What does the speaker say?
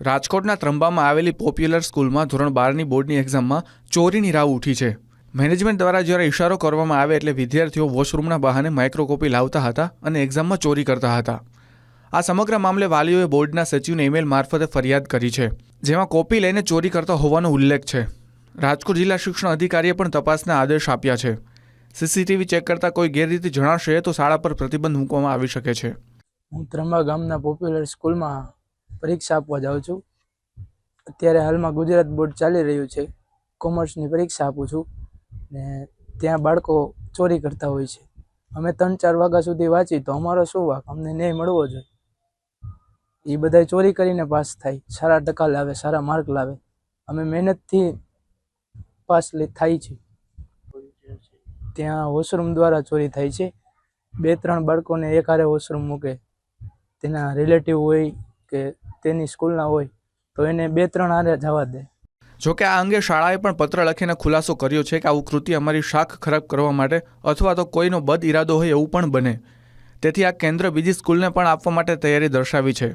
રાજકોટના ત્રંબામાં આવેલી પોપ્યુલર સ્કૂલમાં ધોરણ બારની બોર્ડની એક્ઝામમાં ચોરીની રાવ ઉઠી છે. મેનેજમેન્ટ દ્વારા જ્યારે ઇશારો કરવામાં આવે એટલે વિદ્યાર્થીઓ વોશરૂમના બહાને માઇક્રોકોપી લાવતા હતા અને એક્ઝામમાં ચોરી કરતા હતા. આ સમગ્ર મામલે વાલીઓએ બોર્ડના સચિવને ઈમેલ મારફતે ફરિયાદ કરી છે, જેમાં કોપી લઈને ચોરી કરતા હોવાનો ઉલ્લેખ છે. રાજકોટ જિલ્લા શિક્ષણ અધિકારીએ પણ તપાસના આદેશ આપ્યા છે. સીસીટીવી ચેક કરતા કોઈ ગેરરીતિ જણાશે તો શાળા પર પ્રતિબંધ મૂકવામાં આવી શકે છે. હું ત્રંબા ગામના પોપ્યુલર સ્કૂલમાં પરીક્ષા આપવા જાઉં છું. અત્યારે હાલમાં ગુજરાત બોર્ડ ચાલી રહ્યું છે. કોમર્સની પરીક્ષા આપું છું ને ત્યાં બાળકો ચોરી કરતા હોય છે. અમે ત્રણ ચાર વાગ્યા સુધી વાંચી તો અમારો શું વાક? અમને ન્યાય મળવો જોઈએ. એ બધા ચોરી કરીને પાસ થાય. સારા ટકા લાવે, સારા માર્ક લાવે. અમે મહેનતથી પાસ થાય છે. ત્યાં વોશરૂમ દ્વારા ચોરી થાય છે. બે ત્રણ બાળકોને એકારે વોશરૂમ મૂકે. તેના રિલેટિવ હોય કે તેની સ્કૂલના હોય, તો એને બે ત્રણ આરે જવા દે. જોકે આ અંગે શાળાએ પણ પત્ર લખીને ખુલાસો કર્યો છે કે આવું કૃતિ અમારી શાખ ખરાબ કરવા માટે અથવા તો કોઈનો બદ ઇરાદો હોય એવું પણ બને. તેથી આ કેન્દ્ર બીજી સ્કૂલને પણ આપવા માટે તૈયારી દર્શાવી છે.